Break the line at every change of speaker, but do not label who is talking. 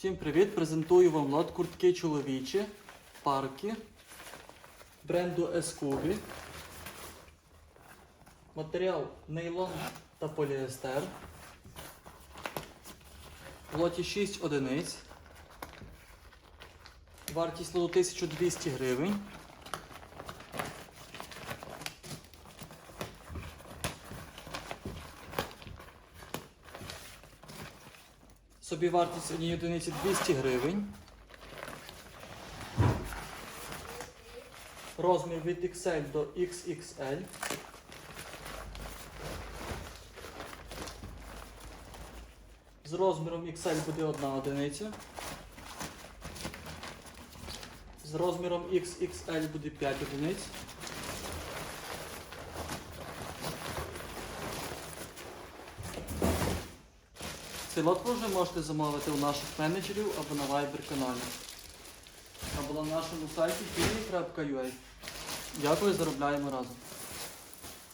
Всім привіт! Презентую вам лот куртки чоловічі, парки бренду Escubi. Матеріал нейлон та поліестер. В лоті 6 одиниць. Вартість лоту 1200 гривень. Собівартість однієї одиниці 200 гривень. Розмір від XL до XXL. З розміром XL буде одна одиниця. З розміром XXL буде 5 одиниць. Цей лот ви вже можете замовити у наших менеджерів або на Viber каналі. Або на нашому сайті kili.ua. Дякую, заробляємо разом.